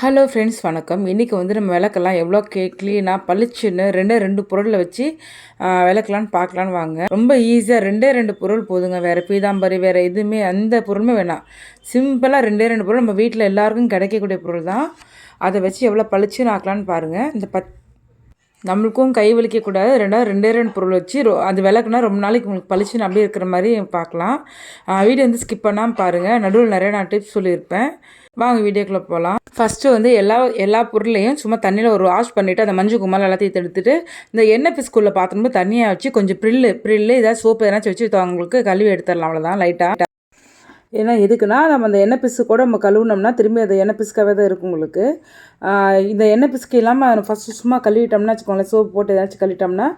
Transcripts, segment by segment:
Hello friends வணக்கம். இன்றைக்கி வந்து நம்ம விளக்கெல்லாம் எவ்வளோ கே க்ளீனாக பளிச்சுன்னு ரெண்டே ரெண்டு பொருளை வச்சு விளக்கலான்னு பார்க்கலான்னு வாங்க. ரொம்ப ஈஸியாக ரெண்டே ரெண்டு பொருள் போதுங்க. வேறு பீதாம்பரி வேறு எதுவுமே அந்த பொருளுமே வேணாம். சிம்பிளாக ரெண்டே ரெண்டு பொருள். நம்ம வீட்டில் எல்லாருக்கும் கிடைக்கக்கூடிய பொருள் தான். அதை வச்சு எவ்வளோ பளிச்சுன்னு ஆக்கலான்னு பாருங்கள் இந்த பத் நம்மளுக்கும் கை வலிக்கக்கூடாது ரெண்டாவது ரெண்டே ரெண்டு பொருள் வச்சு ரொ அது விளக்குனா ரொம்ப நாளைக்கு உங்களுக்கு பளிச்சுன்னு அப்படியே இருக்கிற மாதிரி பார்க்கலாம். வீடியோ வந்து ஸ்கிப் பண்ணாமல் பாருங்கள் நடுவில் நிறைய நான் டிப்ஸ் சொல்லியிருப்பேன். வாங்க வீடியோக்குள்ளே போகலாம் ஃபஸ்ட்டு வந்து எல்லா எல்லா பொருளையும் சும்மா தண்ணியில் ஒரு வாஷ் பண்ணிவிட்டு அந்த மஞ்சள் கும்மல் எல்லாத்தையும் எடுத்துகிட்டு இந்த எண்ணெய் பிஸ்குள்ள பார்த்தும்போது தண்ணியை வச்சு கொஞ்சம் ப்ரில்லு ப்ரில்லு ஏதாவது சோப்பு எதனாச்சும் வச்சு அவங்களுக்கு கழுவி எடுத்துடலாம் அவ்வளோதான் லைட்டாக ஏன்னா எதுக்குன்னா நம்ம அந்த எண்ணெய் பிசு கூட நம்ம கழுவுனோம்னா திரும்பி அது எண்ணெய் பிசுக்காகவே தான் இருக்கும் உங்களுக்கு. இந்த எண்ணெய் பிசுக்கு இல்லாமல் ஃபஸ்ட்டு சும்மா கழுவிட்டோம்னா வச்சுக்கோங்களேன் சோப்பு போட்டு ஏதாச்சும் கழுவிட்டோம்னா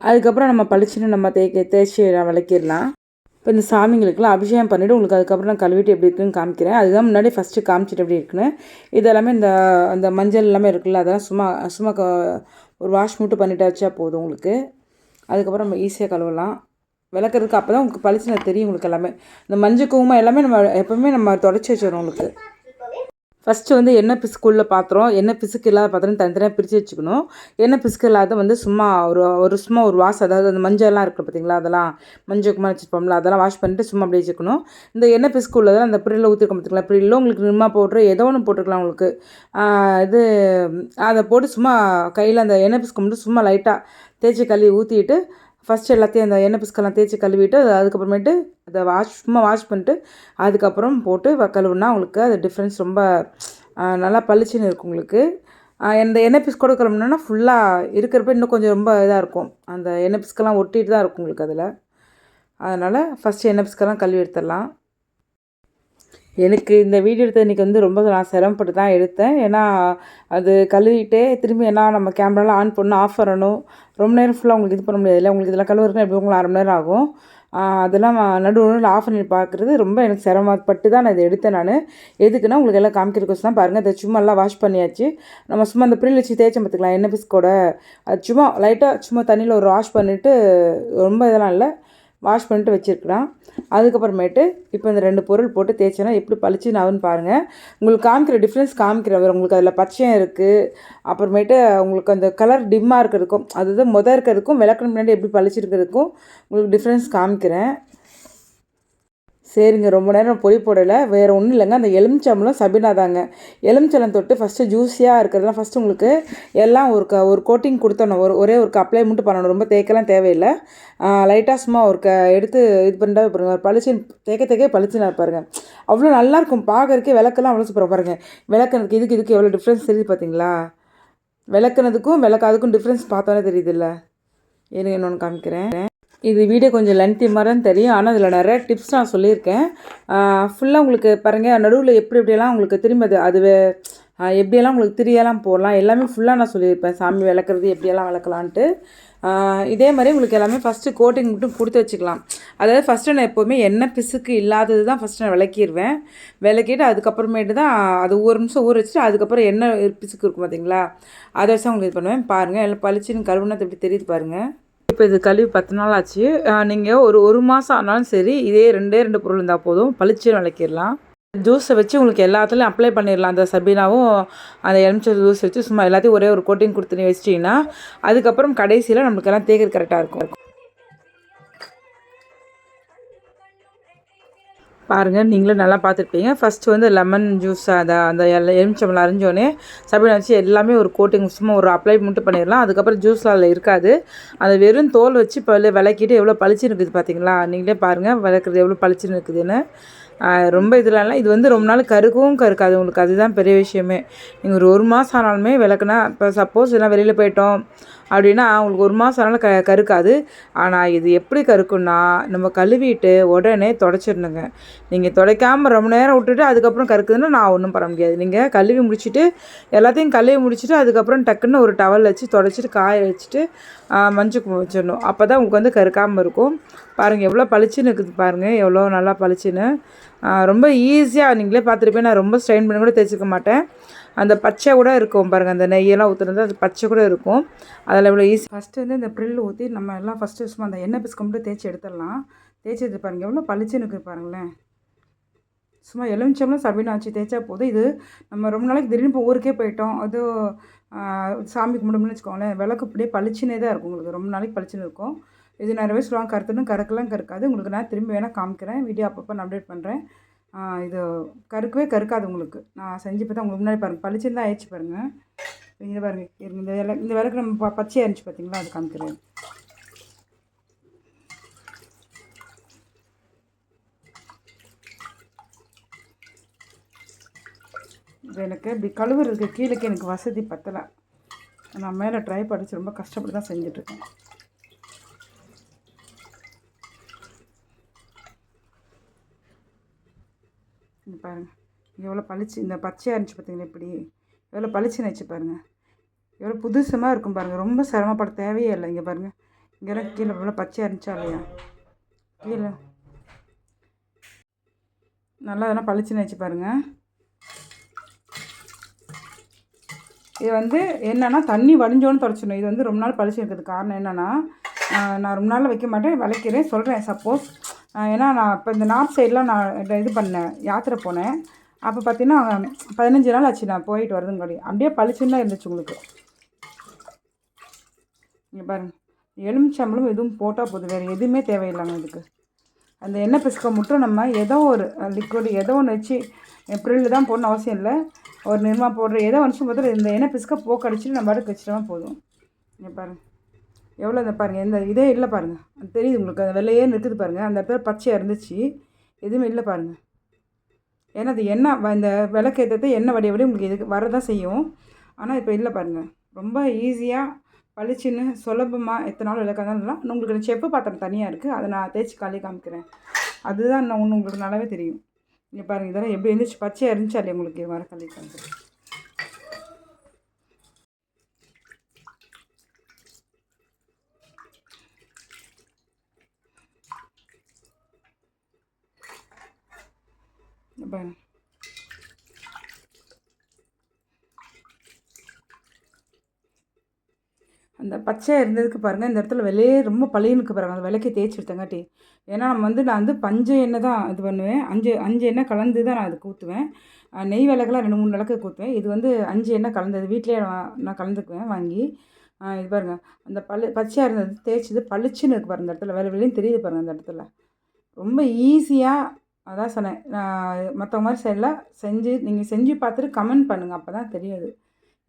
அதுக்கப்புறம் நம்ம பளிச்சுன்னு நம்ம தேய்க்க தேய்ச்சி விளக்கிடலாம். இப்போ இந்த சாமிங்களுக்குலாம் அபிஷேகம் பண்ணிவிட்டு உங்களுக்கு அதுக்கப்புறம் நான் கழுவிட்டு எப்படி இருக்குன்னு காமிக்கிறேன். அதுதான் முன்னாடி ஃபஸ்ட்டு காமிச்சிட்டு எப்படி இருக்குன்னு. இது எல்லாமே இந்த அந்த மஞ்சள் எல்லாமே இருக்குல்ல அதெல்லாம் சும்மா சும்மா க- ஒரு வாஷ் மட்டும் பண்ணிட்டு வச்சா போதும் உங்களுக்கு. அதுக்கப்புறம் நம்ம ஈஸியாக கழுவலாம். விளக்குறதுக்கு அப்போ தான் உங்களுக்கு பளிச்சு தெரியும் உங்களுக்கு எல்லாமே. இந்த மஞ்சள் குங்குமம் எல்லாமே நம்ம எப்போவுமே நம்ம தொடச்சி வச்சிடணும் உங்களுக்கு. ஃபஸ்ட்டு வந்து எண்ணெய் பிசுக்குள்ள பாத்திரம் எண்ணெய் பிசுக்கு இல்லாத பாத்திரம் தனித்தனியாக பிரித்து வச்சுக்கணும். எண்ணெய் பிசுக்கு இல்லாத வந்து சும்மா ஒரு ஒரு சும்மா ஒரு வாஷ் அதாவது அந்த மஞ்சள்லாம் இருக்குது பார்த்தீங்களா அதெல்லாம் மஞ்சள் குமார் வச்சுருப்போம்ல அதெல்லாம் வாஷ் பண்ணிட்டு சும்மா அப்படியே வச்சுக்கணும். இந்த எண்ணெய் பிசுக்கு உள்ளதெல்லாம் அந்த பிரில்ல ஊற்றிருக்க பார்த்தீங்களா பிரில்ல உங்களுக்கு நிம்மா பவுட்ரு ஏதோ ஒன்று போட்டுக்கலாம் உங்களுக்கு. இது அதை போட்டு சும்மா கையில் அந்த எண்ணெய் பிசுக்கு மட்டும் சும்மா லைட்டாக தேய்ச்சி கழுவி ஊற்றிட்டு ஃபஸ்ட்டு எல்லாத்தையும் அந்த எண்ணெய் பிஸ்கெல்லாம் தேய்ச்சி கழுவிட்டு அது அதுக்கப்புறமேட்டு அதை வாஷ் சும்மா வாஷ் பண்ணிட்டு அதுக்கப்புறம் போட்டு வ- கழுவுனா உங்களுக்கு அது டிஃப்ரென்ஸ் ரொம்ப நல்லா பளிச்சுன்னு இருக்கும் உங்களுக்கு. ஆ, இந்த எண்ணெய் பிஸ் கூட கிளம்புனா ஃபுல்லாக இருக்கிறப்ப இன்னும் கொஞ்சம் ரொம்ப இதாக இருக்கும். அந்த எண்ணெய் பிஸ்கெல்லாம் ஒட்டிட்டு தான் இருக்கும் உங்களுக்கு அதில். அதனால் ஃபஸ்ட்டு எண்ணெய் பிஸ்கெல்லாம் கழுவி எடுத்துடலாம். எனக்கு இந்த வீடியோ எடுத்தது இன்றைக்கி வந்து ரொம்ப நான் சிரமப்பட்டு தான் எடுத்தேன். ஏன்னா அது கழுவிட்டே திரும்பி என்ன நம்ம கேமராலாம் ஆன் பண்ணணும் ஆஃப் பண்ணணும். ரொம்ப நேரம் ஃபுல்லாக உங்களுக்கு இது பண்ண முடியாதுல்ல? உங்களுக்கு இதெல்லாம் கழுவுறதுக்கு எப்படி உங்களுக்கு அரை மணி நேரம் ஆகும். அதெல்லாம் நடுவில் ஆஃப் பண்ணி பார்க்குறது ரொம்ப எனக்கு சிரமப்பட்டு தான் நான் இதை எடுத்தேன் நான். எதுக்குன்னா உங்களுக்கு எல்லாம் காமிக்கிறக்கோஸ் தான் பாருங்கள் அதை சும்மா எல்லாம் வாஷ் பண்ணியாச்சு. நம்ம சும்மா அந்த பிரில் வச்சு தேய்ச்சோம் பார்த்துக்கலாம். எண்ணெய் பிஸ்கோட அது சும்மா லைட்டாக சும்மா தண்ணியில் ஒரு வாஷ் பண்ணிவிட்டு ரொம்ப இதெல்லாம் இல்லை. வாஷ் பண்ணிட்டு வச்சுருக்கலாம். அதுக்கப்புறமேட்டு இப்போ இந்த ரெண்டு பொருள் போட்டு தேய்ச்சேன்னா எப்படி பளிச்சுன்னு ஆகுன்னு பாருங்கள் உங்களுக்கு காமிக்கிற டிஃப்ரென்ஸ் காமிக்கிறவர் உங்களுக்கு அதில் பச்சையம் இருக்குது அப்புறமேட்டு உங்களுக்கு அந்த கலர் டிம்மாக இருக்கிறதுக்கும் அதுதான் முத இருக்கிறதுக்கும் விளக்கணும் முன்னாடி எப்படி பளிச்சிருக்கிறதுக்கும் உங்களுக்கு டிஃப்ரென்ஸ் காமிக்கிறேன். சரிங்க ரொம்ப நேரம் பொடி போடலை. வேறு ஒன்றும் இல்லைங்க. அந்த எலுமிச்சம்பளம் சபினா தாங்க. எலுமிச்சம்பழம் தொட்டு ஃபஸ்ட்டு ஜூஸியாக இருக்கிறதெல்லாம் ஃபஸ்ட்டு உங்களுக்கு எல்லாம் ஒரு க ஒரு கோட்டிங் கொடுத்தணும் ஒரு ஒரே ஒரு அப்ளை மட்டும் பண்ணணும். ரொம்ப தேய்க்கலாம் தேவையில்லை. லைட்டாக சும்மா ஒரு க எடுத்து இது பண்ணிட்டா பாருங்க. பளிச்சு தேக்க தேய்க்க பளிச்சுன்னு பாருங்க. அவ்வளோ நல்லாயிருக்கும் பார்க்கறதுக்கே விளக்கெல்லாம் அவ்வளோ சூப்பராக பாருங்கள் விளக்குனதுக்கு இதுக்கு இதுக்கு எவ்வளோ டிஃப்ரென்ஸ் தெரியுது பார்த்தீங்களா? விளக்குனதுக்கும் விளக்காதுக்கும் டிஃப்ரென்ஸ் பார்த்தோன்னே தெரியுதுல்ல. இருங்க இன்னொன்று காமிக்கிறேன். இது வீடியோ கொஞ்சம் லென்த்தி மாதிரி தான் தெரியும். ஆனால் இதில் நிறைய டிப்ஸ் நான் சொல்லியிருக்கேன். ஃபுல்லாக உங்களுக்கு பாருங்கள் நடுவில் எப்படி எப்படியெல்லாம் உங்களுக்கு திரும்ப அது அது எப்படியெல்லாம் உங்களுக்கு திரியெல்லாம் போடலாம் எல்லாமே ஃபுல்லாக நான் சொல்லியிருப்பேன். சாமி விளக்குறது எப்படியெல்லாம் விளக்கலான்ட்டு. இதே மாதிரி உங்களுக்கு எல்லாமே ஃபஸ்ட்டு கோட்டிங் மட்டும் கொடுத்து வச்சுக்கலாம். அதாவது ஃபஸ்ட்டு நான் எப்போவுமே எண்ணெய் பிசுக்கு இல்லாதது தான் ஃபஸ்ட்டு நான் விளக்கிடுவேன் விளக்கிட்டு அதுக்கப்புறமேட்டு தான் அது ஒரு நிமிஷம் ஊற வச்சுட்டு அதுக்கப்புறம் எண்ணெய் பிசுக்கு இருக்கும் பார்த்தீங்களா அதை வச்சு தான் உங்களுக்கு இது பண்ணுவேன். பாருங்கள் எல்லாம் பளிச்சுன்னு கழுவுனது எப்படி தெரியுது பாருங்கள் இப்போ இது கழுவி பத்து நாள் ஆச்சு. நீங்கள் ஒரு ஒரு மாதம் ஆனாலும் சரி இதே ரெண்டே ரெண்டு பொருள் இருந்தால் போதும். பளிச்சு விளக்கிடலாம். ஜூஸை வச்சு உங்களுக்கு எல்லாத்துலேயும் அப்ளை பண்ணிடலாம். அந்த சபீனாவும் அந்த எலுமிச்சை ஜூஸ் வச்சு சும்மா எல்லாத்தையும் ஒரே ஒரு கோட்டிங் கொடுத்து நீ வச்சிட்டிங்கன்னா அதுக்கப்புறம் கடைசியில் நம்மளுக்கு எல்லாம் கரெக்டாக இருக்கும். பாருங்கள் நீங்களும் நல்லா பார்த்துருப்பீங்க. ஃபஸ்ட்டு வந்து லெமன் ஜூஸ் அதை அந்த எல்லாம் எலுமிச்சம்பழம் அரைஞ்சோடனே சபீனா வச்சு எல்லாமே ஒரு கோட்டிங் சும்மா ஒரு அப்ளை மட்டும் பண்ணிடலாம். அதுக்கப்புறம் ஜூஸில் அதில் இருக்காது. அது வெறும் தோல் வச்சு இப்போ விளக்கிட்டு எவ்வளோ பளிச்சுன்னு இருக்குது பார்த்தீங்களா நீங்களே பாருங்கள் விளக்குறது எவ்வளோ பளிச்சுன்னு இருக்குதுன்னு ரொம்ப இதெல்லாம் இது வந்து ரொம்ப நாள் கருக்கவும் கருக்காது உங்களுக்கு. அதுதான் பெரிய விஷயமே. நீங்கள் ஒரு ஒரு மாதம் ஆனாலுமே விளக்குனா இப்போ சப்போஸ் எல்லாம் வெளியில் போயிட்டோம். அப்படின்னா அவங்களுக்கு ஒரு மாதம் ஆனாலும் க கருக்காது. ஆனால் இது எப்படி கருக்குன்னா நம்ம கழுவிட்டு உடனே தொடச்சிடணுங்க. நீங்கள் துடைக்காமல் ரொம்ப நேரம் விட்டுட்டு அதுக்கப்புறம் கருக்குதுன்னா நான் ஒன்றும் பண்ண முடியாது. நீங்கள் கழுவி முடிச்சுட்டு எல்லாத்தையும் கழுவி முடிச்சுட்டு அதுக்கப்புறம் டக்குன்னு ஒரு டவல் வச்சு தொடச்சிட்டு காய வச்சுட்டு மஞ்சள் வச்சிடணும். அப்போ தான் உங்களுக்கு வந்து கருக்காமல் இருக்கும். பாருங்கள் எவ்வளோ பளிச்சுன்னு இருக்குது பாருங்கள் எவ்வளோ நல்லா பளிச்சுன்னு. ரொம்ப ஈஸியாக நீங்களே பார்த்துருப்பேன் நான் ரொம்ப ஸ்ட்ரெயின் பண்ணி கூட தேய்ச்சிக்க மாட்டேன். அந்த பச்சை கூட இருக்கும் பாருங்கள் அந்த நெய்யெல்லாம் ஊற்றுறது அது பச்சை கூட இருக்கும். அதில் இவ்வளோ ஈஸி ஃபஸ்ட்டு வந்து இந்த ப்ரில் ஊற்றி நம்ம எல்லாம் ஃபஸ்ட்டு சும்மா அந்த எண்ணெய் பிஸ்கம் மட்டும் தேய்ச்சி எடுத்துடலாம். தேய்ச்சி எடுத்து பாருங்கள் எவ்வளோ பளிச்சுன்னு இருக்குது பாருங்களேன். சும்மா எலுமிச்சம்பளம் சபீனா வச்சு தேய்ச்சா போதும். இது நம்ம ரொம்ப நாளைக்கு திடீர்னு இப்போ ஊருக்கே போயிட்டோம். அது சாமி கும்பிடும்னு வச்சுக்கோங்களேன். விளக்கு அப்படியே பளிச்சுனே தான் இருக்கும் உங்களுக்கு. ரொம்ப நாளைக்கு பளிச்சுன்னு இருக்கும். இது நிறைய சொல்லுவாங்க கருத்துன்னு கறக்கலாம் கறக்காது உங்களுக்கு நான் திரும்பி வேணால் காமிக்கிறேன். வீடியோ அப்பப்போ நான் அப்டேட் பண்ணுறேன் இது கருக்கவே கருக்காது உங்களுக்கு. நான் செஞ்சு பார்த்தா உங்களுக்கு முன்னாடி பாருங்கள் பளிச்சுன்னு தான் ஆயிடுச்சு பாருங்கள் இங்கே பாருங்கள் இந்த வேலை இந்த வேலைக்கு நம்ம ப பச்சையாக இருந்துச்சு பார்த்தீங்களா அது காமிக்கிறேன். இது எனக்கு இப்படி கழுவுறதுக்கு கீழே எனக்கு வசதி பத்தலை. நான் மேலே ட்ரை படித்து ரொம்ப கஷ்டப்பட்டு தான் செஞ்சிட்ருக்கேன் பாருங்கள் எவ்வளோ பளிச்சு இந்த பச்சையாக இருந்துச்சு பார்த்தீங்களா இப்படி. எவ்வளோ பளிச்சுன்னு வச்சு பாருங்கள் எவ்வளோ புதுசமாக இருக்கும் பாருங்கள் ரொம்ப சிரமப்பட தேவையே இல்லை இங்கே பாருங்கள் இங்கெல்லாம் கீழே எவ்வளோ பச்சையாக இருந்துச்சா இல்லையா? கீழே. நல்லா அதெல்லாம் பளிச்சுன்னு வச்சு பாருங்கள் இது வந்து என்னென்னா தண்ணி வடிஞ்சோன்னு தொடச்சிடணும். இது வந்து ரொம்ப நாள் பளிச்சு இருக்கிறது காரணம் என்னென்னா நான் ரொம்ப நாளில் வைக்க மாட்டேன். விளக்கிறேன் சொல்கிறேன் சப்போஸ் ஏன்னா நான் இப்போ இந்த நார்த் சைட்லாம் நான் இது பண்ணேன் யாத்திரை போனேன். அப்போ பார்த்தீங்கன்னா பதினஞ்சு நாள் ஆச்சு நான் போயிட்டு வரதுங்காடி அப்படியே பளிச்சுன்னா தான் இருந்துச்சு உங்களுக்கு. இங்கே பாருங்கள் எலுமிச்சம்பளம் எதுவும் போட்டால் போதும். வேறு எதுவுமே தேவையில்லைங்க இதுக்கு. அந்த எண்ணெய் பிசுக்க மட்டும் நம்ம ஏதோ ஒரு லிக்விட் ஏதோ ஒன்று வச்சு ப்ரில்லு தான் போடணும் அவசியம் இல்லை. ஒரு நிர்மா போடுற ஏதோ ஒன்று பார்த்து இந்த எண்ணெய் பிசுக்க போக்கடிச்சிட்டு நம்ம பாட்டுக்கு வச்சிட்டோமா போதும். இங்கே பாருங்கள் எவ்வளோ இந்த பாருங்கள் இந்த இதே இல்லை பாருங்கள் அது தெரியுது உங்களுக்கு. அந்த வெள்ளையே இருக்குது பாருங்கள் அந்த இடத்துல பச்சையாக இருந்துச்சு. எதுவுமே இல்லை பாருங்கள் ஏன்னா அது என்ன இந்த விளக்கு ஏற்றது எண்ணெய் வடிய வடி உங்களுக்கு இதுக்கு வரதான் செய்யும். ஆனால் இப்போ இல்லை பாருங்கள் ரொம்ப ஈஸியாக பளிச்சுன்னு சுலபமாக எத்தனை நாள் விளக்காதான் உங்களுக்கு செப்பு பாத்திரம் தனியாக இருக்குது அதை நான் தேய்ச்சி காலி காமிக்கிறேன். அதுதான் நான் ஒன்று உங்களுக்கு நல்லாவே தெரியும். இங்கே பாருங்கள் இதெல்லாம் எப்படி இருந்துச்சு? பச்சையாக இருந்துச்சு இல்லையா உங்களுக்கு? வர காலி காமிக்கிறேன். பாருங்க அந்த பச்சை இருந்ததுக்கு பாருங்கள் இந்த இடத்துல விலையே ரொம்ப பழையனுக்கு பாருங்கள் அந்த விலைக்கு தேய்ச்சி எடுத்தங்காட்டி. ஏன்னா நம்ம வந்து நான் வந்து பஞ்சு எண்ணெய் தான் இது பண்ணுவேன். அஞ்சு அஞ்சு எண்ணெய் கலந்து தான் நான் அதுக்கு ஊற்றுவேன் நெய் விளக்கெல்லாம் ரெண்டு மூணு விளக்கு ஊற்றுவேன் இது வந்து அஞ்சு எண்ணெய் கலந்தது வீட்டிலே நான் கலந்துக்குவேன் வாங்கி. இது பாருங்கள் அந்த பழு பச்சையாக இருந்தது தேய்ச்சது பளிச்சுன்னு இருக்கு பாருங்கள் இந்த இடத்துல. வேலை வெளியும் தெரியுது பாருங்கள் அந்த இடத்துல. ரொம்ப ஈஸியாக அதான் சொன்னேன். நான் மற்றவங்க மாதிரி செய்யல. செஞ்சு நீங்கள் செஞ்சு பார்த்துட்டு கமெண்ட் பண்ணுங்கள் அப்போ தான் தெரியாது.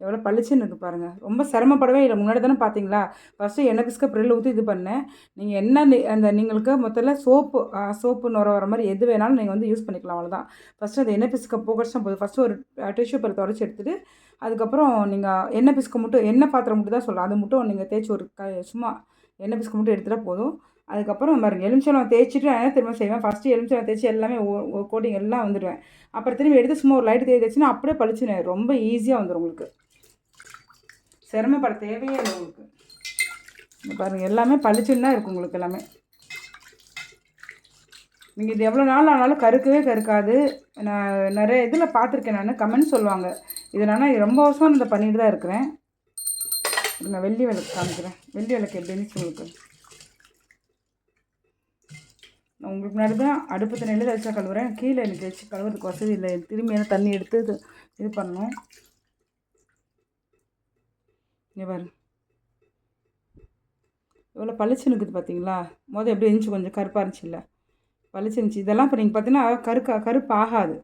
எவ்வளோ பளிச்சுன்னு இருக்கு பாருங்கள் ரொம்ப சிரமப்படவே இல்லை. முன்னாடி தானே பார்த்தீங்களா? ஃபஸ்ட்டு எண்ணெய் பிஸ்க ப்ரில் ஊற்றி இது பண்ணேன். நீங்கள் என்ன அந்த நீங்களுக்கு மொத்தத்தில் சோப்பு சோப்பு நுர வர மாதிரி எது வேணாலும் நீங்கள் வந்து யூஸ் பண்ணிக்கலாம். அவ்வளோதான் ஃபஸ்ட்டு அந்த எண்ணெய் பிஸ்க போகடிச்சா போதும். ஃபஸ்ட்டு ஒரு டிஷ்யூ பேப்பர் தொடச்சி எடுத்துகிட்டு அதுக்கப்புறம் நீங்கள் எண்ணெய் பிஸ்க மட்டும் எண்ணெய் பாத்திரம் மட்டும் தான் சொல்லலாம். அது மட்டும் நீங்கள் தேய்ச்சி ஒரு க சும்மா எண்ணெய் பிஸ்க மட்டும் எடுத்துகிட்டா போதும். அதுக்கப்புறம் பாருங்கள் எலுமிச்சலம் தேய்ச்சிட்டு நான் திரும்ப செய்வேன்? ஃபஸ்ட்டு எலுமிச்சலம் தேய்ச்சி எல்லாமே கோட்டிங் எல்லாம் வந்துடுவேன் அப்புறம் திரும்பி எடுத்து சும்மா ஒரு லைட்டு தேய்ச்சின்னா அப்படியே பளிச்சுன்னு ரொம்ப ஈஸியாக வந்துடும் உங்களுக்கு. சிரமப்பட தேவையே இல்லை உங்களுக்கு. பாருங்கள் எல்லாமே பளிச்சுன்னு தான் இருக்கும் உங்களுக்கு எல்லாமே. நீங்கள் இது எவ்வளோ நாள் ஆனாலும் கருக்கவே கருக்காது. நான் நிறைய இதில் பார்த்துருக்கேன் நான் கமெண்ட் சொல்லுவாங்க. இது நான் ரொம்ப வருஷம் இந்த பண்ணிட்டு தான் இருக்கிறேன். நான் வெள்ளி விளக்கு காமிக்கிறேன். வெள்ளி விளக்கு எப்படின்னு இருந்துச்சு உங்களுக்கு முன்னாடி தான் அடுப்பு தண்ணியில் வச்சா கழுவுறேன். கீழே எனக்கு வச்சு கழுவுறதுக்கு வசதி இல்லை. திரும்பி ஏன்னா தண்ணி எடுத்து இது இது பண்ணணும். இங்கே பாரு. எவ்வளோ பளிச்சு இருக்குது பார்த்தீங்களா மொதல் எப்படி இருந்துச்சு கொஞ்சம் கருப்பாக இருந்துச்சு இல்லை? பளிச்சு இருந்துச்சு. இதெல்லாம் இப்போ நீங்கள் பார்த்தீங்கன்னா கருக்கா கருப்பு ஆகாது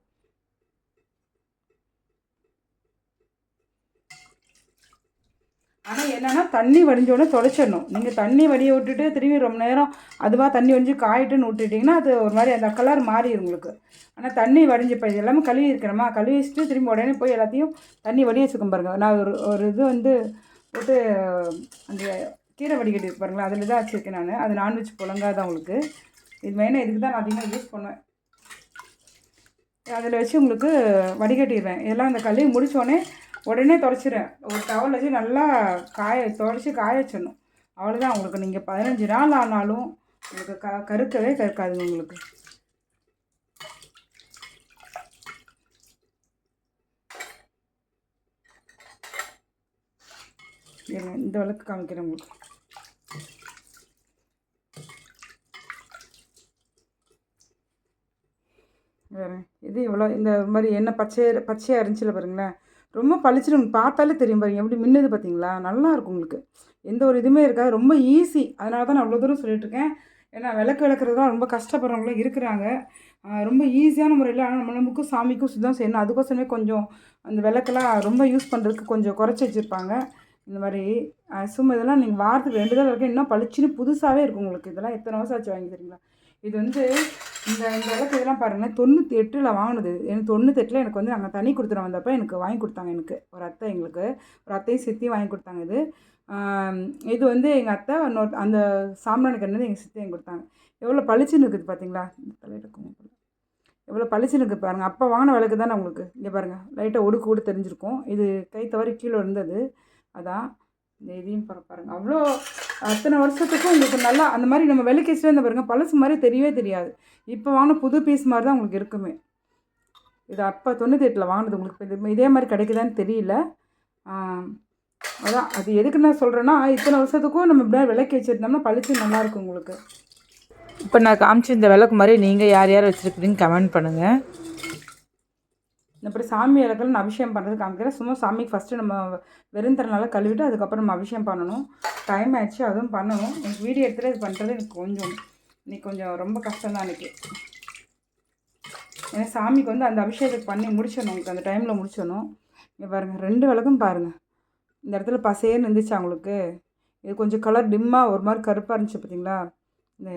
ஆனால் என்னென்னா தண்ணி வடிஞ்சோடனே தொலைச்சிடணும். நீங்கள் தண்ணி வடிய விட்டுட்டு திரும்பி ரொம்ப நேரம் அதுவாக தண்ணி வடிஞ்சு காயிட்டுன்னு விட்டுட்டிங்கன்னா அது ஒரு மாதிரி அந்த கலர் மாறிடும் உங்களுக்கு. ஆனால் தண்ணி வடிஞ்சு இப்போ எல்லாமே கழுவி இருக்கிறோமா கழுவி வச்சுட்டு திரும்பி உடனே போய் எல்லாத்தையும் தண்ணி வடிய வச்சுக்கோம் பாருங்கள் நான் ஒரு ஒரு இது வந்து போட்டு அந்த கீரை வடிகட்டி இருக்கு பாருங்களா அதில் தான் வச்சுருக்கேன் நான். அது நான்வெஜ் புழங்காதான் உங்களுக்கு. இது மெயினாக இதுக்கு தான் நான் அதிகமாக யூஸ் பண்ணுவேன். அதில் வச்சு உங்களுக்கு வடிகட்டிடுவேன். எல்லாம் அந்த கழுவி முடித்தோடனே உடனே தொடச்சிடுறேன் ஒரு டவல் வச்சு நல்லா காய தொடச்சி காய வச்சிடணும். அவ்வளோதான் உங்களுக்கு. நீங்கள் பதினஞ்சு நாள் ஆனாலும் உங்களுக்கு க கருக்கவே கருக்காது உங்களுக்கு. இந்த விளக்கு காமிக்கிறேன் உங்களுக்கு. வேறு இது எவ்வளோ இந்த மாதிரி எண்ணெய் பச்சை பச்சையாக இருந்துச்சுல பாருங்களேன். ரொம்ப பளிச்சுன்னு உங்களுக்கு பார்த்தாலே தெரியும் பாருங்க. எப்படி மின்னுது பார்த்தீங்களா? நல்லா இருக்கும் உங்களுக்கு. எந்த ஒரு இதுவுமே இருக்காது. ரொம்ப ஈஸி அதனால தான் நான் அவ்வளோ தூரம் சொல்லிட்டு இருக்கேன் ஏன்னா விளக்கு விளக்குறது தான் ரொம்ப கஷ்டப்படுறவங்களும் இருக்கிறாங்க. ரொம்ப ஈஸியான முறையில் ஆனால் நம்ம நமக்கும் சாமிக்கும் சுத்தம் செய்யணும். அதுக்கோசரமே கொஞ்சம் அந்த விளக்கெல்லாம் ரொம்ப யூஸ் பண்ணுறதுக்கு கொஞ்சம் குறைச்சி வச்சுருப்பாங்க. இந்த மாதிரி சும்மா இதெல்லாம் நீங்கள் வாரத்துக்கு ரெண்டு தடவை வரைக்கும் இன்னும் பளிச்சுன்னு புதுசாகவே இருக்கும் உங்களுக்கு. இதெல்லாம் எத்தனை வருஷம் ஆச்சு வாங்கி தரீங்களா? இது வந்து இந்த இந்த அளவுக்கு இதெல்லாம் பாருங்கள் தொண்ணூற்றி எட்டில் வாங்கினது. எனக்கு தொண்ணூத்தெட்டில் எனக்கு வந்து நாங்கள் தண்ணி கொடுத்துட்டு வந்தப்போ எனக்கு வாங்கி கொடுத்தாங்க எனக்கு. ஒரு அத்தை எங்களுக்கு. ஒரு அத்தையும் சித்தி வாங்கி கொடுத்தாங்க இது. இது வந்து எங்கள் அத்தை இன்னொரு அந்த சாம்பிராணி கண்ணு எங்கள் சித்தி வாங்கி கொடுத்தாங்க. எவ்வளோ பளிச்சுன்னு இருக்குது பார்த்தீங்களா இந்த தலையில எவ்வளோ பளிச்சுன்னு இருக்குது பாருங்கள் அப்போ வாங்கின விளக்கு தானே உங்களுக்கு? இங்கே பாருங்கள் லைட்டாக ஒடுக்கு கூட தெரிஞ்சிருக்கும். இது கை தவறி கீழே இருந்தது அதான். இந்த இதையும் பாருங்கள் பாருங்க. அவ்வளோ அத்தனை வருஷத்துக்கும் உங்களுக்கு நல்லா அந்த மாதிரி நம்ம விலைக்கு இருந்த பாருங்கள் பழசு மாதிரி தெரியவே தெரியாது. இப்போ வாங்கின புது பீஸ் மாதிரி தான் உங்களுக்கு இருக்குமே. இது அப்போ தொண்ணூற்றி எட்டில் வாங்கினது உங்களுக்கு இது இதே மாதிரி கிடைக்குதான்னு தெரியல. அதான் அது எதுக்கு நான் சொல்கிறேன்னா இத்தனை வருஷத்துக்கும் நம்ம இப்படி விளக்கி வச்சுருந்தோம்னா பளிச்சு நல்லாயிருக்கும் உங்களுக்கு. இப்போ நான் காமிச்சு இந்த விளக்கு மாதிரி நீங்கள் யார் யார் வச்சுருக்கிறீங்க கமெண்ட் பண்ணுங்கள் இப்படி சாமி விளக்கெல்லாம் நான் அபிஷேகம் பண்ணுறது காமிக்கிறேன். சும்மா சாமிக்கு ஃபஸ்ட்டு நம்ம வெறுந்தரனால கழுவிட்டு அதுக்கப்புறம் நம்ம அபிஷேகம் பண்ணணும். டைம் ஆயிடுச்சு அதுவும் பண்ணணும். எனக்கு வீடியோ எடுத்துகிட்டு இது பண்ணுறது எனக்கு கொஞ்சம் இன்னைக்கு கொஞ்சம் ரொம்ப கஷ்டம் தான் இன்றைக்கி ஏன்னா சாமிக்கு வந்து அந்த அபிஷேகத்துக்கு பண்ணி முடிச்சிடணும். உங்களுக்கு அந்த டைமில் முடிச்சிடணும். இங்கே பாருங்கள் ரெண்டு விளக்கும் பாருங்கள் இந்த இடத்துல பசேன்னு இருந்துச்சு அவங்களுக்கு இது கொஞ்சம் கலர் டிம்மாக ஒரு மாதிரி கருப்பாக இருந்துச்சு பார்த்தீங்களா இந்த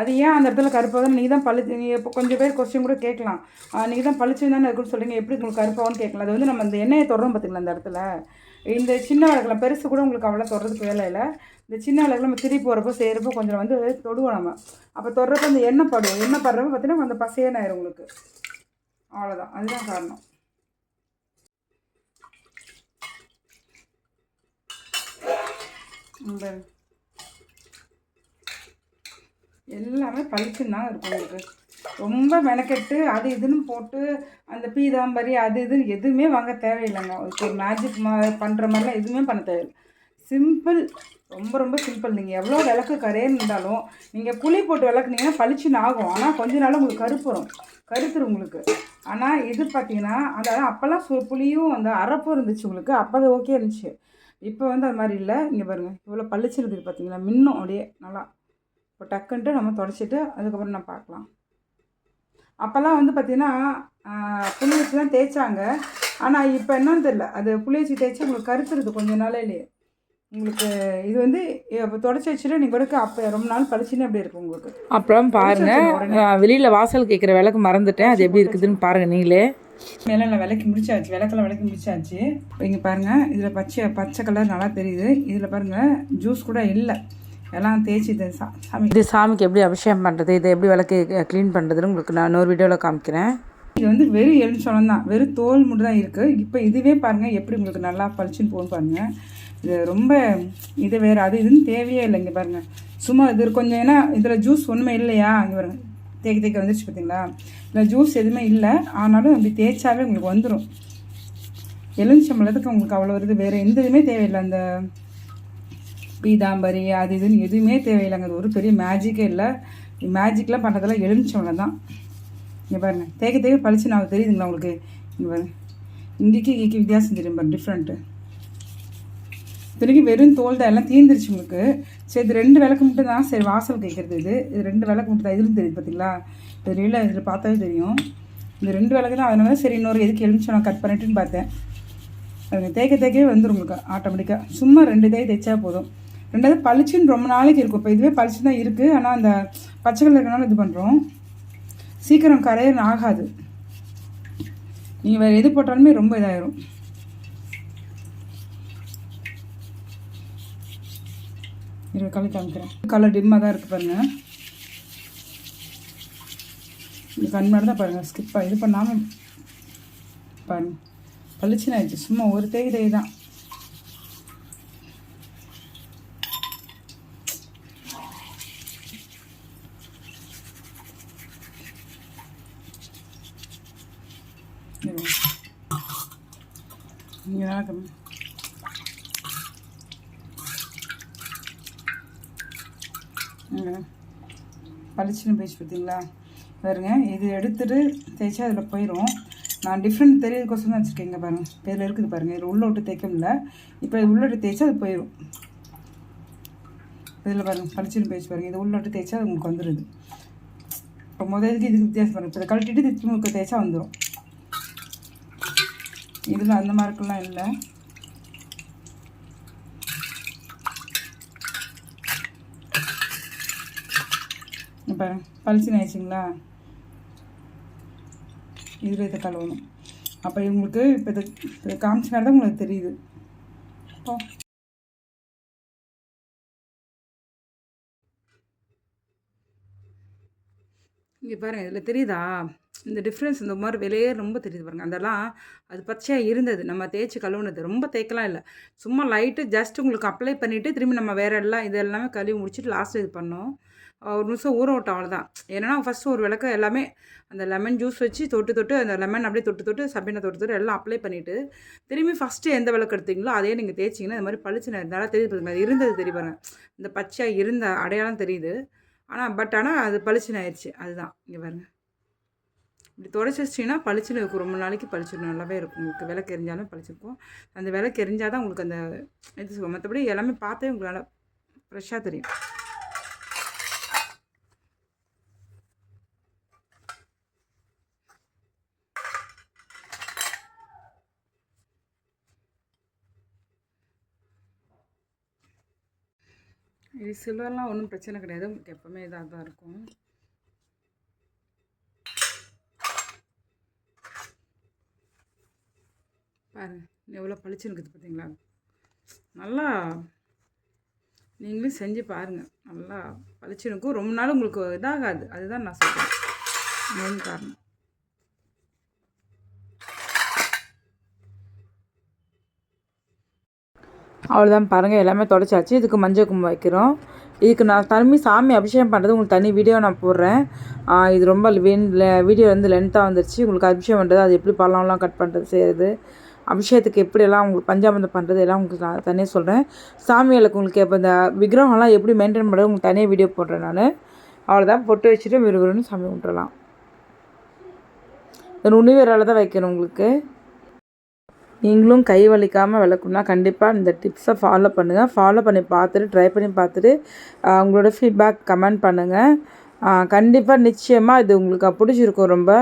அது ஏன் அந்த இடத்துல கருப்பாக நீங்கள் தான் பளிச்சு நீ இப்போ கொஞ்சம் பேர் கொஸ்டின் கூட கேட்கலாம். நீங்கள் தான் பளிச்சு தானே இருக்குன்னு சொல்கிறீங்க எப்படி உங்களுக்கு கருப்பாகும்னு கேட்கலாம். அது வந்து நம்ம அந்த எண்ணெயை தொடரும் பார்த்திங்களா அந்த இடத்துல? இந்த சின்ன விளக்குலாம் பெருசு கூட உங்களுக்கு அவ்வளோ தொடறதுக்கு வேலை இல்லை. இந்த சின்ன விளக்குல நம்ம திருப்பி போகிறப்போ செய்கிறப்போ கொஞ்சம் வந்து தொடுவோம் நம்ம. அப்போ தொடுறப்போ அந்த எண்ணெய் படுவோம் எண்ணெய் படுறப்ப பார்த்தீங்கன்னா அந்த பசையன்னு ஆயிரும் உங்களுக்கு. அவ்வளோதான் அதுதான் காரணம். இந்த எல்லாமே பளிச்சுன்னு தான் இருக்கும் உங்களுக்கு. ரொம்ப மெனக்கெட்டு அது இதுன்னு போட்டு அந்த பீதாம்பரி அது இதுன்னு எதுவுமே வாங்க தேவையில்லைங்க. ஒரு மேஜிக் மா பண்ணுற மாதிரிலாம் எதுவுமே பண்ண தேவையில்லை. சிம்பிள் ரொம்ப ரொம்ப சிம்பிள் நீங்கள் எவ்வளோ விளக்கு கரையன்னு இருந்தாலும் நீங்கள் புளி போட்டு விளக்குனீங்கன்னா பளிச்சுன்னு ஆகும். ஆனால் கொஞ்ச நாள் உங்களுக்கு கருப்பு கருத்துரும் உங்களுக்கு. ஆனால் இது பார்த்தீங்கன்னா அந்த அப்போல்லாம் சு புளியும் அந்த அரப்பும் இருந்துச்சு உங்களுக்கு. அப்போ அது ஓகே இருந்துச்சு. இப்போ வந்து அது மாதிரி இல்லை. இங்கே பாருங்கள் இவ்வளோ பளிச்சு இருக்குது பார்த்தீங்களா மின்னும் அப்படியே நல்லா. இப்போ டக்குன்ட்டு நம்ம தொடச்சிட்டு அதுக்கப்புறம் நம்ம பார்க்கலாம். அப்போல்லாம் வந்து பார்த்திங்கன்னா புளி வச்சு தான் தேய்ச்சாங்க. ஆனால் இப்போ என்னன்னு தெரில அது புளி வச்சு தேய்ச்சி உங்களுக்கு கருத்துருது கொஞ்ச நாளையிலேயே. உங்களுக்கு இது வந்து இப்போ தொடச்சி வச்சுட்டு நீங்கள் கொடுக்க அப்போ ரொம்ப நாள் பளிச்சுன்னு அப்படி இருக்கும் உங்களுக்கு? அப்புறம் பாருங்க. அஹ் வெளியில வாசல் கேட்குற விளக்கு மறந்துட்டேன். அது எப்படி இருக்குதுன்னு பாருங்க நீங்களே. மேலே நான் விளக்கி முடிச்சாச்சு. விளக்கெல்லாம் விளக்கி முடிச்சாச்சு. இங்கே பாருங்கள் இதில் பச்சை பச்சை கலர் நல்லா தெரியுது. இதில் பாருங்கள் ஜூஸ் கூட இல்லை. எல்லாம் தேய்ச்சி இது சா- சாமி இது சாமிக்கு எப்படி அபிஷேகம் பண்ணுறது இதை எப்படி விளக்கு க்ளீன் பண்ணுறதுன்னு உங்களுக்கு நான் இன்னொரு வீடியோவில் காமிக்கிறேன். இது வந்து வெறும் எலுமிச்சம்பழம் தான். வெறும் தோல் மட்டும் தான் இருக்குது இப்போ இதுவே பாருங்கள் எப்படி உங்களுக்கு நல்லா பளிச்சுன்னு போகும் பாருங்கள் இது ரொம்ப இது வேறு அது இதுன்னு தேவையே இல்லை இங்கே பாருங்கள் சும்மா இது கொஞ்சம் ஏன்னா இதில் ஜூஸ் ஒன்றுமே இல்லையா? இங்கே பாருங்க. தேக்க தேக்க வந்துருச்சு பார்த்தீங்களா? இதில் ஜூஸ் எதுவுமே இல்லை. ஆனாலும் அப்படி தேய்ச்சாவே உங்களுக்கு வந்துடும் எலுமிச்சம்பழத்துக்கு உங்களுக்கு அவ்வளோ வருது வேறு எந்த இதுவுமே தேவையில்லை. அந்த பீதாம்பரி அது இதுன்னு எதுவுமே தேவையில்லைங்க அது ஒரு பெரிய மேஜிக்கே இல்லை. மேஜிக்லாம் பண்ணுறதெல்லாம் எலுமிச்சம்பழம் தான் இங்கே பாருங்க. தேக்க தேக்க பழிச்சு நான் தெரியுதுங்களா உங்களுக்கு? இங்கே பாருங்க. இங்கேக்கு இங்கேக்கு வித்தியாசம் தெரியும் பாருங்க. டிஃப்ரெண்ட்டு இத்தனைக்கும் வெறும் தோல் தான் எல்லாம் தீர்ந்துருச்சு உங்களுக்கு. சரி இது ரெண்டு விளக்கு மட்டும் தான். சரி வாசல் கேட்குறது இது. இது ரெண்டு விளக்கு மட்டும் தான். இதுலும் தெரியுது பார்த்தீங்களா தெரியல இதில் பார்த்தாவே தெரியும். இந்த ரெண்டு விளக்கு தான். அதனால சரி இன்னொரு எதுக்கு எலுமிச்சு நான் கட் பண்ணிட்டுன்னு பார்த்தேன். அதுங்க தேய்க்க தேய்க்கவே வந்துடும் உங்களுக்கு. ஆட்டோமேட்டிக்காக சும்மா ரெண்டு தேய் தைச்சா போதும். ரெண்டாவது பளிச்சுன்னு ரொம்ப நாளைக்கு இருக்கும். இப்போ இதுவே பளிச்சு தான் இருக்குது ஆனால் அந்த பச்சை கலர் இருக்கனால இது பண்ணுறோம் சீக்கிரம் கரையன்னு ஆகாது. நீங்கள் வேறு எது போட்டாலுமே ரொம்ப இதாயிரும். இருபது கலர் காமிக்கிறேன். கலர் டிம்மாக தான் இருக்குது பாருங்கள் இந்த கண் மாதிரி தான் பாருங்கள் ஸ்கிப்பாக இது பண்ணாமல் பாருங்கள் பளிச்சுன்னு ஆயிடுச்சு. சும்மா ஒரு தேய் தேய் தான். வணக்கம் பளிச்சுன்னு போயிடுச்சு பார்த்தீங்களா? பாருங்க இது எடுத்துட்டு தேய்ச்சா அதில் போயிடும் நான் டிஃப்ரெண்ட் தெரியறதுக்கோசம் தான் வச்சுருக்கேங்க பாருங்க. இதில் இருக்குது பாருங்கள் இதில் உள்ள விட்டு தேய்க்க முடியல. இப்போ இது உள்ள விட்டு தேய்ச்சா அது போயிடும் இதில் பாருங்கள் பளிச்சுன்னு போயிடுச்சு பாருங்கள் இது உள்ள விட்டு தேய்ச்சா அது உங்களுக்கு வந்துடுது இப்போ முதல் இதுக்கு இதுக்கு வித்தியாசம் பாருங்கள் இப்போ இதை கழட்டிட்டு இது திரும்ப தேய்ச்சா வந்துடும் இதில் அந்த மார்க்கெலாம் இல்லை. இப்போ பளிச்சுன்னு ஆயிடுச்சுங்களா? இதில் இதை கழுவணும். அப்போ இவங்களுக்கு இப்போ இது இதை காமிச்சனால தான் உங்களுக்கு தெரியுது. அப்போ இங்கே பாருங்கள் இதில் தெரியுதா? இந்த டிஃப்ரென்ஸ் இந்த மாதிரி வெளியே ரொம்ப தெரியுது பாருங்க. அதெல்லாம் அது பச்சையாக இருந்தது. நம்ம தேய்ச்சி கழுவுனது. ரொம்ப தேய்க்கலாம் இல்லை. சும்மா லைட்டு ஜஸ்ட் உங்களுக்கு அப்ளை பண்ணிவிட்டு திரும்பி நம்ம வேறு எல்லாம் இது எல்லாமே கழுவி முடிச்சுட்டு லாஸ்ட் இது பண்ணோம். ஒரு நிமிஷம் ஊற விட்டோம் அவ்வளோதான் ஏன்னா ஃபஸ்ட்டு ஒரு விளக்க எல்லாமே அந்த லெமன் ஜூஸ் வச்சு தொட்டு தொட்டு அந்த லெமன் அப்படியே தொட்டு தொட்டு சப்பினை தொட்டு தொட்டு எல்லாம் அப்ளை பண்ணிவிட்டு திரும்பி ஃபஸ்ட்டு எந்த விளக்கு எடுத்தீங்களோ அதே நீங்கள் தேய்ச்சிங்கன்னா இந்த மாதிரி பளிச்சுன்னு இருந்தாலும் தெரியுது பாருங்க. அது இருந்தது தெரிய பாருங்க. இந்த பச்சையாக இருந்த அடையாளம் தெரியுது. ஆனால் பட் ஆனால் அது பளிச்சுன்னு ஆயிடுச்சு. அதுதான். இங்கே பாருங்கள் இப்படி தொடச்சி வச்சிங்கன்னா பளிச்சுன்னு இருக்கும். ரொம்ப நாளைக்கு பளிச்சுன்னு நல்லாவே இருக்கும். உங்களுக்கு விளக்கு எரிஞ்சாலும் பளிச்சிருக்கும் அந்த விளக்கு எரிஞ்சால் தான் உங்களுக்கு அந்த இது சொல்லுவோம் மற்றபடி எல்லாமே பார்த்தே உங்களால் ஃப்ரெஷ்ஷாக தெரியும். இது சில்வர்லாம் ஒன்றும் பிரச்சனை கிடையாது. உங்களுக்கு எப்போவுமே இதாக தான் இருக்கும். பாருங்கள் எவ்வளோ பளிச்சுன்னு இருக்குது பார்த்தீங்களா? நல்லா நீங்களும் செஞ்சு பாருங்கள் நல்லா பளிச்சுனுக்கும் ரொம்ப நாள் உங்களுக்கு இதாகாது. அதுதான் நான் சொல்கிறேன் மெயின் காரணம். அவ்வளோதான் பாருங்கள் எல்லாமே தொடச்சாச்சு. இதுக்கு மஞ்சள் கும்பம் வைக்கிறோம். இதுக்கு நான் திரும்பி சாமி அபிஷேகம் பண்ணுறது உங்களுக்கு தனி வீடியோ நான் போடுறேன். இது ரொம்ப வீடியோ வந்து லென்த்தாக வந்துருச்சு. உங்களுக்கு அபிஷேகம் பண்ணுறது அது எப்படி பழம்லாம் கட் பண்ணுறது செய்கிறது அபிஷேகத்துக்கு எப்படியெல்லாம் உங்களுக்கு பஞ்சாமிர்தம் பண்ணுறது எல்லாம் உங்களுக்கு நான் தனியாக சொல்கிறேன் சாமிகளுக்கு உங்களுக்கு இப்போ இந்த விக்கிரகம்லாம் எப்படி மெயின்டைன் பண்ணுறது உங்களுக்கு தனியாக வீடியோ போடுறேன் நான். அவ்வளோதான் பொட்டு வச்சுட்டு விறுவிறுன்னு சாமி கும்பிட்றலாம் இந்த நுனிவேரால் தான் வைக்கணும் உங்களுக்கு. நீங்களும் கை வலிக்காமல் விளக்குனா கண்டிப்பாக இந்த டிப்ஸை ஃபாலோ பண்ணுங்கள் ஃபாலோ பண்ணி பார்த்துட்டு ட்ரை பண்ணி பார்த்துட்டு உங்களோட ஃபீட்பேக் கமெண்ட் பண்ணுங்கள் கண்டிப்பாக நிச்சயமாக இது உங்களுக்கு பிடிச்சிருக்கும் ரொம்ப.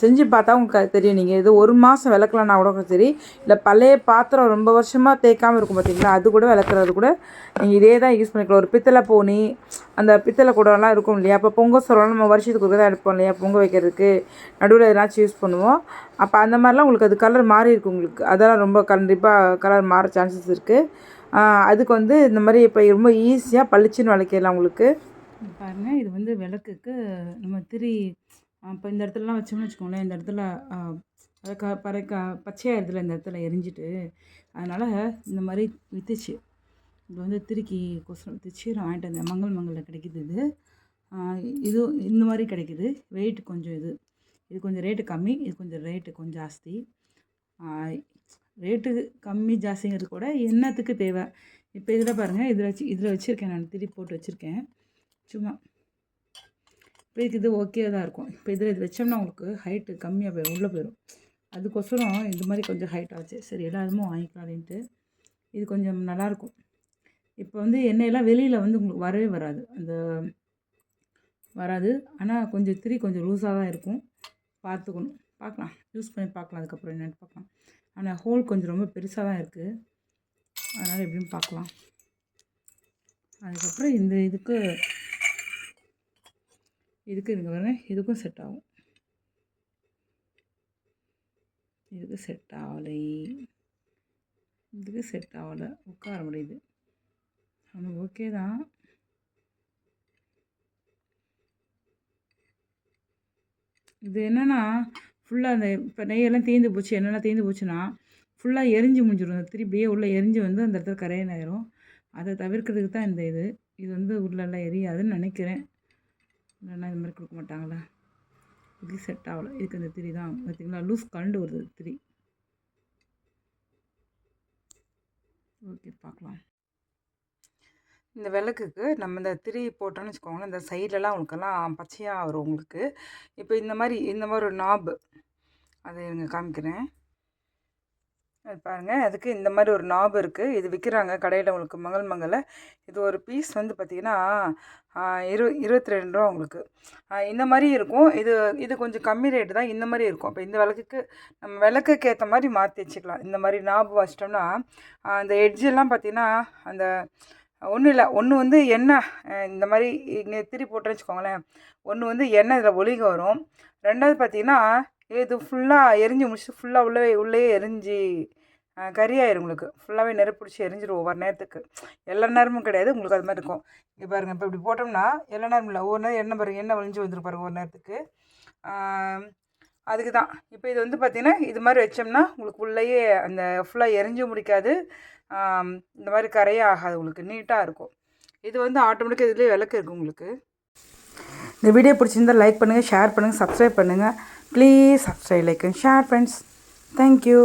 செஞ்சு பார்த்தா உங்களுக்கு அது தெரியும். நீங்கள் இது ஒரு மாதம் விளக்கலன்னா கூட சரி. இல்லை பழைய பாத்திரம் ரொம்ப வருஷமாக தேய்க்காமல் இருக்கும் பார்த்தீங்களா அது கூட விளக்குறது கூட நீங்கள் இதே தான் யூஸ் பண்ணிக்கலாம். ஒரு பித்தளை போனி அந்த பித்தளை கூடலாம் இருக்கும் இல்லையா? அப்போ பொங்கல் சொல்கிறோம் நம்ம வருஷத்துக்கு ஒரு தான் எடுப்போம் இல்லையா? பொங்க வைக்கிறதுக்கு. நடுவில் எதனாச்சும் யூஸ் பண்ணுவோம். அப்போ அந்த மாதிரிலாம் உங்களுக்கு அது கலர் மாறி இருக்கும் உங்களுக்கு. அதெல்லாம் ரொம்ப கண்டிப்பாக கலர் மாற சான்சஸ் இருக்குது அதுக்கு வந்து இந்த மாதிரி இப்போ ரொம்ப ஈஸியாக பளிச்சுன்னு விளக்கிடலாம் உங்களுக்கு. பாருங்கள் இது வந்து விளக்குக்கு நம்ம திரி இப்போ இந்த இடத்துலலாம் வச்சோம்னு வச்சுக்கோங்களேன் இந்த இடத்துல அதை க பறை க பச்சையாக இடத்துல இந்த இடத்துல எரிஞ்சிட்டு அதனால் இந்த மாதிரி வித்துச்சு. இது வந்து திருக்கி கொசரம் வித்துச்சு. நான் வாங்கிட்டு வந்தேன். மங்கள் மங்களில் கிடைக்குது இது. இது இந்த மாதிரி கிடைக்குது. வெயிட் கொஞ்சம் இது. இது கொஞ்சம் ரேட்டு கம்மி. இது கொஞ்சம் ரேட்டு கொஞ்சம் ஜாஸ்தி. ரேட்டு கம்மி ஜாஸ்திங்கிறது கூட என்னத்துக்கு தேவை? இப்போ இதில் பாருங்கள் இதில் வச்சு இதில் வச்சுருக்கேன் நான். திருப்பி போட்டு வச்சுருக்கேன். சும்மா. இப்போ இதுக்கு இது ஓகே தான் இருக்கும். இப்போ இதில் இது வச்சோம்னா உங்களுக்கு ஹைட்டு கம்மியாக போயிடும் உள்ளே போயிடும் அதுக்கோசரம் இது மாதிரி கொஞ்சம் ஹைட் ஆச்சு. சரி எல்லாருமே வாங்கிக்கலாம் அப்படின்ட்டு இது கொஞ்சம் நல்லாயிருக்கும் இப்போ வந்து எண்ணெயெல்லாம் வெளியில் வந்து உங்களுக்கு வரவே வராது. அந்த வராது. ஆனால் கொஞ்சம் திரி கொஞ்சம் லூஸாக தான் இருக்கும். பார்த்துக்கணும். பார்க்கலாம். யூஸ் பண்ணி பார்க்கலாம். அதுக்கப்புறம் என்னென்னு பார்க்கலாம். ஆனால் ஹோல் கொஞ்சம் ரொம்ப பெருசாக தான் இருக்குது அதனால் எப்படின்னு பார்க்கலாம். அதுக்கப்புறம் இந்த இதுக்கு இதுக்கு இங்கே பாருங்கள் இதுக்கும் செட் ஆகும். இதுக்கு செட் ஆகலை. இதுக்கு செட் ஆகலை. உட்கார முடியுது. ஆனால் ஓகே தான். இது என்னென்னா ஃபுல்லாக அந்த இப்போ நெய்யெல்லாம் தேய்ந்து போச்சு என்னெல்லாம் தீர்ந்து போச்சுன்னா ஃபுல்லாக எரிஞ்சு முடிஞ்சிடும். அந்த திருப்பியே உள்ளே எரிஞ்சு வந்து அந்த இடத்துல கரையன் ஆயிரும் அதை தவிர்க்கிறதுக்கு தான் இந்த இது. இது வந்து உள்ளெல்லாம் எரியாதுன்னு நினைக்கிறேன். இல்லைன்னா இது மாதிரி கொடுக்க மாட்டாங்களா? இது செட் ஆகலை. இதுக்கு அந்த திரி தான். பார்த்தீங்களா லூஸ் கண்டு வருது திரி. ஓகே பார்க்கலாம். இந்த விளக்குக்கு நம்ம இந்த திரி போட்டோம்னு வச்சுக்கோங்களேன் இந்த சைட்லலாம் உங்களுக்கெல்லாம் பச்சையாக வரும் உங்களுக்கு. இப்போ இந்த மாதிரி இந்த மாதிரி ஒரு நாபு அதை இருங்க காமிக்கிறேன். அது பாருங்கள் அதுக்கு இந்த மாதிரி ஒரு நாபு இருக்குது இது விற்கிறாங்க கடையில் உங்களுக்கு மங்கள் மங்கல இது ஒரு பீஸ் வந்து பார்த்திங்கன்னா இரு இருபத்தி ரெண்டு ரூபா உங்களுக்கு. இந்த மாதிரி இருக்கும். இது இது கொஞ்சம் கம்மி ரேட்டு தான். இந்த மாதிரி இருக்கும். இப்போ இந்த விளக்குக்கு நம்ம விளக்குக்கு ஏற்ற மாதிரி மாற்றி வச்சுக்கலாம். இந்த மாதிரி நாபு வச்சிட்டோம்னா அந்த எட்ஜெல்லாம் பார்த்திங்கன்னா அந்த ஒன்றும் இல்லை. ஒன்று வந்து எண்ணெய் இந்த மாதிரி இங்கே திரி போட்டுன்னு வச்சுக்கோங்களேன். ஒன்று வந்து எண்ணெய் இதில் ஒளிக வரும். ரெண்டாவது பார்த்தீங்கன்னா இது ஃபுல்லாக எரிஞ்சு முடிச்சு ஃபுல்லாக உள்ளே உள்ளே எரிஞ்சு கறியாயிரும் உங்களுக்கு. ஃபுல்லாகவே நெருப்பு பிடிச்சி ஒவ்வொரு நேரத்துக்கு. எல்லா நேரமும் கிடையாது உங்களுக்கு அது மாதிரி இருக்கும். இங்கே பாருங்கள் இப்போ இப்படி போட்டோம்னா எல்லா நேரமும் இல்லை. ஒவ்வொரு நேரம் எண்ணெய் பாருங்க எண்ணெய் வழிஞ்சு வந்துருப்பாரு ஒவ்வொரு ஒரு நேரத்துக்கு அதுக்கு தான். இப்போ இது வந்து பார்த்திங்கன்னா இது மாதிரி வச்சோம்னா உங்களுக்கு உள்ளேயே அந்த ஃபுல்லாக எரிஞ்சு முடிக்காது. இந்த மாதிரி கரையே ஆகாது உங்களுக்கு. நீட்டாக இருக்கும். இது வந்து ஆட்டோமேட்டிக்காக இதுலேயே விளக்கு இருக்குது உங்களுக்கு. இந்த வீடியோ பிடிச்சிருந்தா லைக் பண்ணுங்கள் ஷேர் பண்ணுங்கள் சப்ஸ்கிரைப் பண்ணுங்கள் please subscribe like and share friends thank you